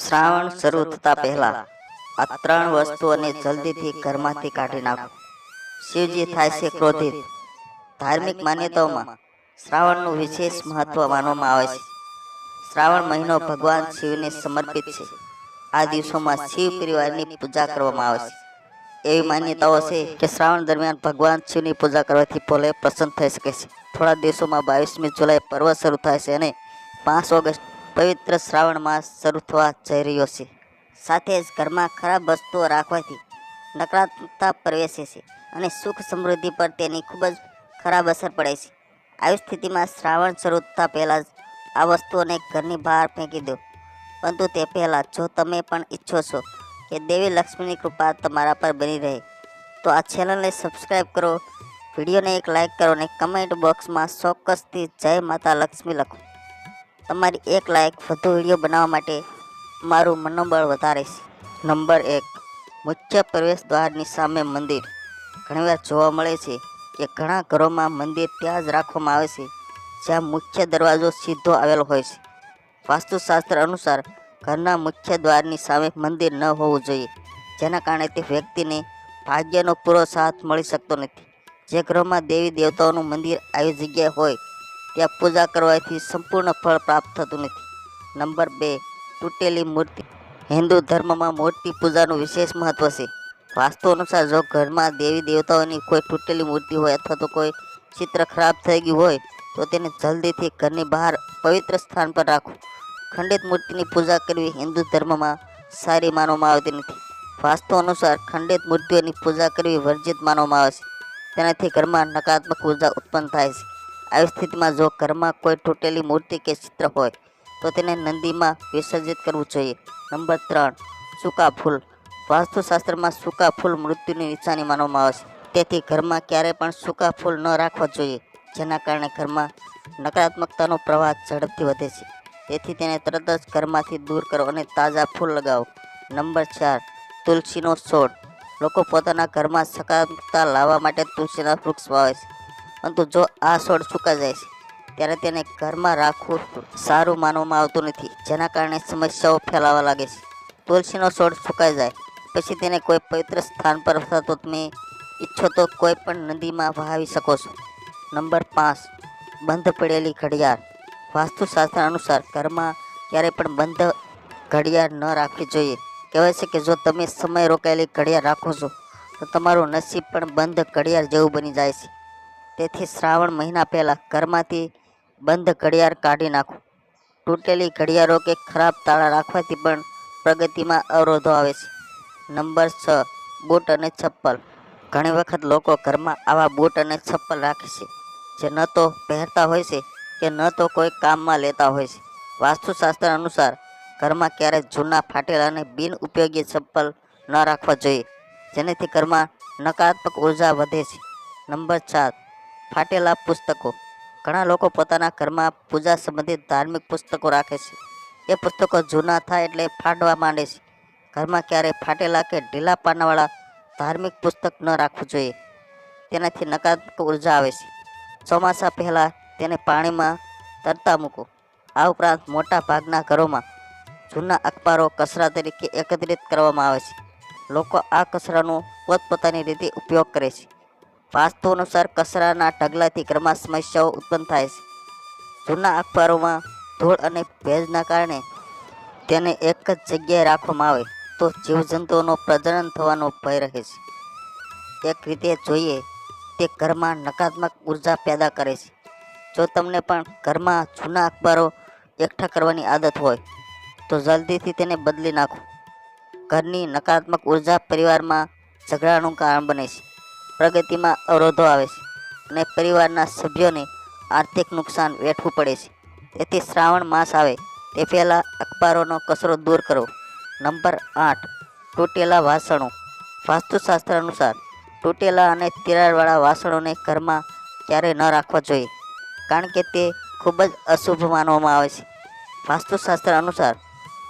શ્રાવણ શરૂ થતા પહેલા આ ત્રણ વસ્તુઓને જલ્દીથી ઘરમાંથી કાઢી નાખો. શિવજી થાય છે ક્રોધિત. ધાર્મિક માન્યતાઓમાં શ્રાવણનું વિશેષ મહત્વ માનવામાં આવે છે. શ્રાવણ મહિનો ભગવાન શિવને સમર્પિત છે. આ દિવસોમાં શિવ પરિવારની પૂજા કરવામાં આવે છે. એવી માન્યતાઓ છે કે શ્રાવણ દરમિયાન ભગવાન શિવની પૂજા કરવાથી ભોલે પ્રસન્ન થઈ શકે છે. થોડા દિવસોમાં બાવીસમી જુલાઈ પર્વ શરૂ થાય છે અને પાંચ ઓગસ્ટ પવિત્ર શ્રાવણ માસ શરૂ થવા જઈ રહ્યો છે. સાથે જ ઘરમાં ખરાબ વસ્તુઓ રાખવાથી નકારાત્મકતા પ્રવેશે છે અને સુખ સમૃદ્ધિ પર તેની ખૂબ જ ખરાબ અસર પડે છે. આવી સ્થિતિમાં શ્રાવણ શરૂ થતાં પહેલાં જ આ વસ્તુઓને ઘરની બહાર ફેંકી દો. પરંતુ તે પહેલાં જો તમે પણ ઈચ્છો છો કે દેવી લક્ષ્મીની કૃપા તમારા પર બની રહે, તો આ ચેનલને સબસ્ક્રાઈબ કરો. વિડીયોને એક લાઇક કરો અને કમેન્ટ બોક્સમાં ચોક્કસથી જય માતા લક્ષ્મી લખો. તમારી એક લાયક વધુ વીડિયો બનાવવા માટે મારું મનોબળ વધારે છે. નંબર એક, મુખ્ય પ્રવેશ દ્વારની સામે મંદિર. ઘણીવાર જોવા મળે છે કે ઘણા ઘરોમાં મંદિર ત્યાં જ રાખવામાં આવે છે, જ્યાં મુખ્ય દરવાજો સીધો આવેલો હોય છે. વાસ્તુશાસ્ત્ર અનુસાર ઘરના મુખ્ય દ્વારની સામે મંદિર ન હોવું જોઈએ, જેના કારણે તે વ્યક્તિને ભાગ્યનો પૂરો સાથ મળી શકતો નથી. જે ઘરોમાં દેવી દેવતાઓનું મંદિર આવી જગ્યાએ હોય ત્યાં પૂજા કરવાથી સંપૂર્ણ ફળ પ્રાપ્ત થતું નથી. નંબર બે, તૂટેલી મૂર્તિ. હિન્દુ ધર્મમાં મૂર્તિ પૂજાનું વિશેષ મહત્વ છે. વાસ્તુ અનુસાર જો ઘરમાં દેવી દેવતાઓની કોઈ તૂટેલી મૂર્તિ હોય અથવા તો કોઈ ચિત્ર ખરાબ થઈ ગયું હોય, તો તેને જલ્દીથી ઘરની બહાર પવિત્ર સ્થાન પર રાખો ખંડિત મૂર્તિની પૂજા કરવી હિન્દુ ધર્મમાં સારી માનવામાં આવતી નથી. વાસ્તુ અનુસાર ખંડિત મૂર્તિઓની પૂજા કરવી વર્જિત માનવામાં આવે છે. તેનાથી ઘરમાં નકારાત્મક ઊર્જા ઉત્પન્ન થાય છે. આવી સ્થિતિમાં જો ઘરમાં કોઈ તૂટેલી મૂર્તિ કે ચિત્ર હોય, તો તેને નંદીમાં વિસર્જિત કરવું જોઈએ. નંબર ત્રણ, સૂકા ફૂલ. વાસ્તુશાસ્ત્રમાં સૂકા ફૂલ મૃત્યુની નિશાની માનવામાં આવે છે. તેથી ઘરમાં ક્યારેય પણ સૂકા ફૂલ ન રાખવા જોઈએ, જેના કારણે ઘરમાં નકારાત્મકતાનો પ્રવાહ ઝડપથી વધે છે. તેથી તેને તરત જ ઘરમાંથી દૂર કરો અને તાજા ફૂલ લગાવો. નંબર ચાર, તુલસીનો છોડ. લોકો પોતાના ઘરમાં સકારાત્મકતા લાવવા માટે તુલસીના વૃક્ષ વાવે છે. પરંતુ જો આ છોડ સુકાઈ જાય છે, ત્યારે તેને ઘરમાં રાખવું સારું માનવામાં આવતું નથી. જેના કારણે સમસ્યાઓ ફેલાવા લાગે છે. તુલસીનો છોડ સુકાઈ જાય, પછી તેને કોઈ પવિત્ર સ્થાન પર અથવા તો તમે ઈચ્છો તો કોઈ પણ નદીમાં વહાવી શકો છો. નંબર પાંચ, બંધ પડેલી ઘડિયાળ. વાસ્તુશાસ્ત્ર અનુસાર ઘરમાં ક્યારેય પણ બંધ ઘડિયાળ ન રાખવી જોઈએ. કહેવાય છે કે જો તમે સમય રોકાયેલી ઘડિયાળ રાખો છો, તો તમારું નસીબ પણ બંધ ઘડિયાળ જેવું બની જાય છે. તેથી શ્રાવણ મહિના પહેલાં ઘરમાંથી બંધ ઘડિયાળ કાઢી નાખો. તૂટેલી ઘડિયાળો કે ખરાબ તાળા રાખવાથી પણ પ્રગતિમાં અવરોધો આવે છે. નંબર છ, બૂટ અને ચપ્પલ. ઘણી વખત લોકો ઘરમાં આવા બૂટ અને ચપ્પલ રાખે છે, જે ન તો પહેરતા હોય છે કે ન તો કોઈ કામમાં લેતા હોય છે. વાસ્તુશાસ્ત્ર અનુસાર ઘરમાં ક્યારેય જૂના ફાટેલા અને બિન ઉપયોગી ચપ્પલ ન રાખવા જોઈએ, જેનાથી ઘરમાં નકારાત્મક ઊર્જા વધે છે. નંબર ચાર ફાટેલા પુસ્તકો. ઘણા લોકો પોતાના ઘરમાં પૂજા સંબંધિત ધાર્મિક પુસ્તકો રાખે છે. એ પુસ્તકો જૂના થાય એટલે ફાટવા માંડે છે. ઘરમાં ક્યારેય ફાટેલા કે ઢીલા પાનાવાળા ધાર્મિક પુસ્તક ન રાખવું જોઈએ. તેનાથી નકારાત્મક ઊર્જા આવે છે. ચોમાસા પહેલાં તેને પાણીમાં તરતા મૂકો. આ ઉપરાંત મોટા ભાગના ઘરોમાં જૂના અખબારો કચરા તરીકે એકત્રિત કરવામાં આવે છે. લોકો આ કચરાનો પોતપોતાની રીતે ઉપયોગ કરે છે. વાસ્તુ અનુસાર કચરાના ઢગલાથી ઘરમાં સમસ્યાઓ ઉત્પન્ન થાય છે. જૂના અખબારોમાં ધૂળ અને ભેજના કારણે તેને એક જ જગ્યાએ રાખવામાં આવે તો જીવજંતુઓનો પ્રજનન થવાનો ભય રહે છે. એક રીતે જોઈએ તે ઘરમાં નકારાત્મક ઊર્જા પેદા કરે છે. જો તમને પણ ઘરમાં જૂના અખબારો એકઠા કરવાની આદત હોય, તો જલ્દીથી તેને બદલી નાખો. ઘરની નકારાત્મક ઊર્જા પરિવારમાં ઝઘડાનું કારણ બને છે. પ્રગતિમાં અવરોધો આવે છે અને પરિવારના સભ્યોને આર્થિક નુકસાન વેઠવું પડે છે. તેથી શ્રાવણ માસ આવે તે પહેલાં અખબારોનો કચરો દૂર કરો. નંબર આઠ, તૂટેલા વાસણો. વાસ્તુશાસ્ત્ર અનુસાર તૂટેલા અને તિરાડવાળા વાસણોને ઘરમાં ક્યારેય ન રાખવા જોઈએ, કારણ કે તે ખૂબ જ અશુભ માનવામાં આવે છે. વાસ્તુશાસ્ત્ર અનુસાર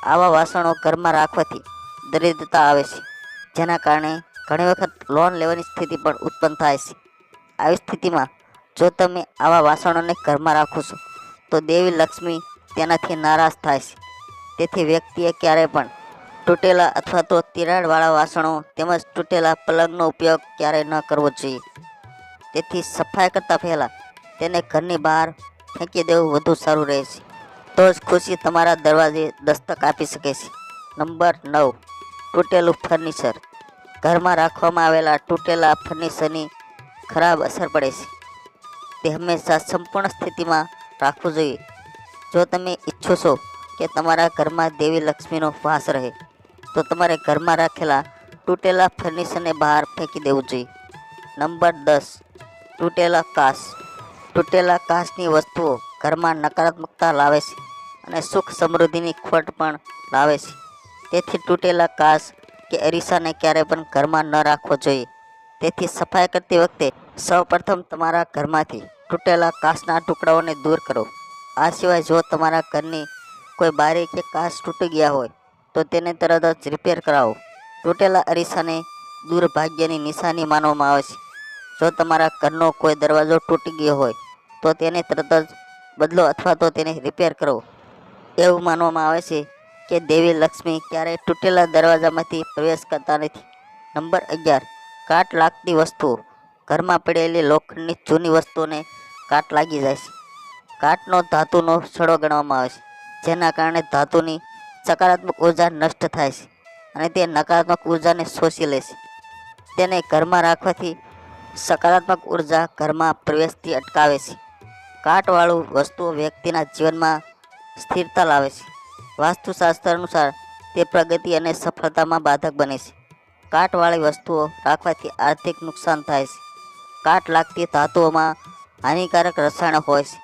આવા વાસણો ઘરમાં રાખવાથી દરિદ્રતા આવે છે, જેના કારણે ઘણી વખત લોન લેવાની સ્થિતિ પણ ઉત્પન્ન થાય છે. આવી સ્થિતિમાં જો તમે આવા વાસણોને ઘરમાં રાખો છો, તો દેવી લક્ષ્મી તેનાથી નારાજ થાય છે. તેથી વ્યક્તિએ ક્યારેય પણ તૂટેલા અથવા તો તિરાડવાળા વાસણો તેમજ તૂટેલા પલંગનો ઉપયોગ ક્યારેય ન કરવો જોઈએ. તેથી સફાઈ કરતાં પહેલાં તેને ઘરની બહાર ફેંકી દેવું વધુ સારું રહે છે. તો જ ખુશી તમારા દરવાજે દસ્તક આપી શકે છે. નંબર નવ, તૂટેલું ફર્નિચર ઘરમાં રાખવામાં આવેલા તૂટેલા ફર્નિચરની ખરાબ અસર પડે છે. તે હંમેશા સંપૂર્ણ સ્થિતિમાં રાખવું જોઈએ. જો તમે ઈચ્છો છો કે તમારા ઘરમાં દેવી લક્ષ્મીનો વાસ રહે, તો તમારે ઘરમાં રાખેલા તૂટેલા ફર્નિચરને બહાર ફેંકી દેવું જોઈએ. નંબર દસ, તૂટેલા કાચ. તૂટેલા કાચની વસ્તુઓ ઘરમાં નકારાત્મકતા લાવે છે અને સુખ સમૃદ્ધિની ખોટ પણ લાવે છે. તેથી તૂટેલા કાચ કે અરીસાને ક્યારેય પણ ઘરમાં ન રાખવો જોઈએ. તેથી સફાઈ કરતી વખતે સૌપ્રથમ તમારા ઘરમાંથી તૂટેલા કાચના ટુકડાઓને દૂર કરો. આ સિવાય જો તમારા ઘરની કોઈ બારી કે કાચ તૂટી ગયા હોય, તો તેને તરત જ રિપેર કરાવો. તૂટેલા અરીસાને દુર્ભાગ્યની નિશાની માનવામાં આવે છે. જો તમારા ઘરનો કોઈ દરવાજો તૂટી ગયો હોય, તો તેને તરત જ બદલો અથવા તો તેને રિપેર કરો. એવું માનવામાં આવે છે કે દેવી લક્ષ્મી ક્યારેય તૂટેલા દરવાજામાંથી પ્રવેશ કરતા નથી. નંબર અગિયાર. કાટ લાગતી વસ્તુઓ ઘરમાં પડેલી લોખંડની જૂની વસ્તુઓને કાટ લાગી જાય છે. કાટનો ધાતુનો સડો ગણવામાં આવે છે, જેના કારણે ધાતુની સકારાત્મક ઊર્જા નષ્ટ થાય છે અને તે નકારાત્મક ઉર્જાને શોષી લે છે. તેને ઘરમાં રાખવાથી સકારાત્મક ઊર્જા ઘરમાં પ્રવેશથી અટકાવે છે. કાટવાળું વસ્તુઓ વ્યક્તિના જીવનમાં સ્થિરતા લાવે છે. વાસ્તુશાસ્ત્ર અનુસાર તે પ્રગતિ અને સફળતામાં બાધક બને છે. કાટવાળી વસ્તુઓ રાખવાથી આર્થિક નુકસાન થાય છે. કાટ લાગતી ધાતુઓમાં હાનિકારક રસાયણો હોય છે,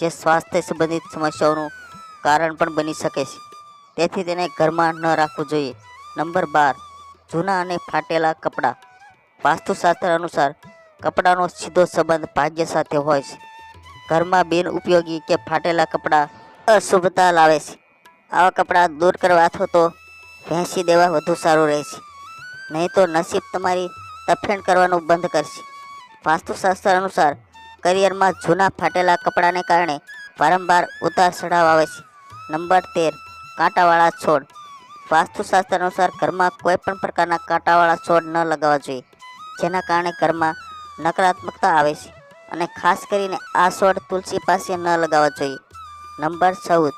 જે સ્વાસ્થ્ય સંબંધિત સમસ્યાઓનું કારણ પણ બની શકે છે. તેથી તેને ઘરમાં ન રાખવું જોઈએ. નંબર બાર, જૂના અને ફાટેલા કપડાં. વાસ્તુશાસ્ત્ર અનુસાર કપડાનો સીધો સંબંધ ભાગ્ય સાથે હોય છે. ઘરમાં બિનઉપયોગી કે ફાટેલા કપડાં અશુભતા લાવે છે. આવા કપડાં દૂર કરવા અથવા તો ભેંસી દેવા વધુ સારું રહેશે. નહીં તો નસીબ તમારી તફેણ કરવાનું બંધ કરશે. વાસ્તુશાસ્ત્ર અનુસાર કરિયરમાં જૂના ફાટેલા કપડાને કારણે વારંવાર ઉતાર ચઢાવ આવે છે. નંબર તેર, કાંટાવાળા છોડ. વાસ્તુશાસ્ત્ર અનુસાર ઘરમાં કોઈ પણ પ્રકારના કાંટાવાળા છોડ ન લગાવવા જોઈએ, જેના કારણે ઘરમાં નકારાત્મકતા આવે છે. અને ખાસ કરીને આ છોડ તુલસી પાસે ન લગાવવા જોઈએ. નંબર ચૌદ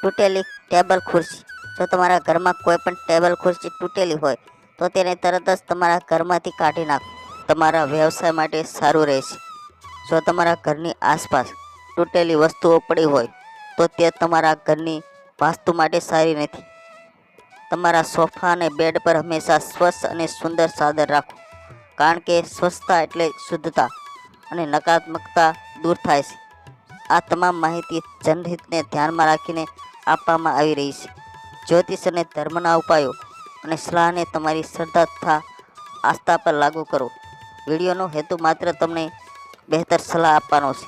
તૂટેલી ટેબલ ખુરશી. જો તમારા ઘરમાં કોઈ પણ ટેબલ ખુરશી તૂટેલી હોય, તો તેને તરત જ તમારા ઘરમાંથી કાઢી નાખો. તમારા વ્યવસાય માટે સારું રહેશે. જો તમારા ઘરની આસપાસ તૂટેલી વસ્તુઓ પડી હોય, તો તે તમારા ઘરની વાસ્તુ માટે સારી નથી. તમારા સોફા અને બેડ પર હંમેશા સ્વચ્છ અને સુંદર સાદર રાખો, કારણ કે સ્વચ્છતા એટલે શુદ્ધતા અને નકારાત્મકતા દૂર થાય છે. આ તમામ માહિતી જનહિતને ધ્યાનમાં રાખીને આપવામાં આવી રહી છે. જ્યોતિષ અને ધર્મના ઉપાયો અને સલાહને તમારી શ્રદ્ધા તથા આસ્થા પર લાગુ કરો. વિડીયોનો હેતુ માત્ર તમને બહેતર સલાહ આપવાનો છે.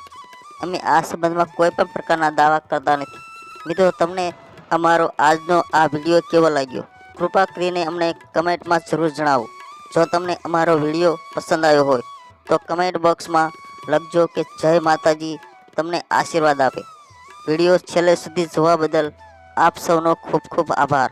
અમે આ સંબંધમાં કોઈ પણ પ્રકારના દાવા કરતા નથી. મિત્રો, તમને અમારો આજનો આ વીડિયો કેવો લાગ્યો? કૃપા કરીને અમને કમેન્ટમાં જરૂર જણાવો. જો તમને અમારો વીડિયો પસંદ આવ્યો હોય, તો કમેન્ટ બોક્સમાં લખજો કે જય માતાજી, તમને આશીર્વાદ આપે. વીડિયો છેલ્લે સુધી જોવા બદલ આપ સૌનો ખૂબ ખૂબ આભાર.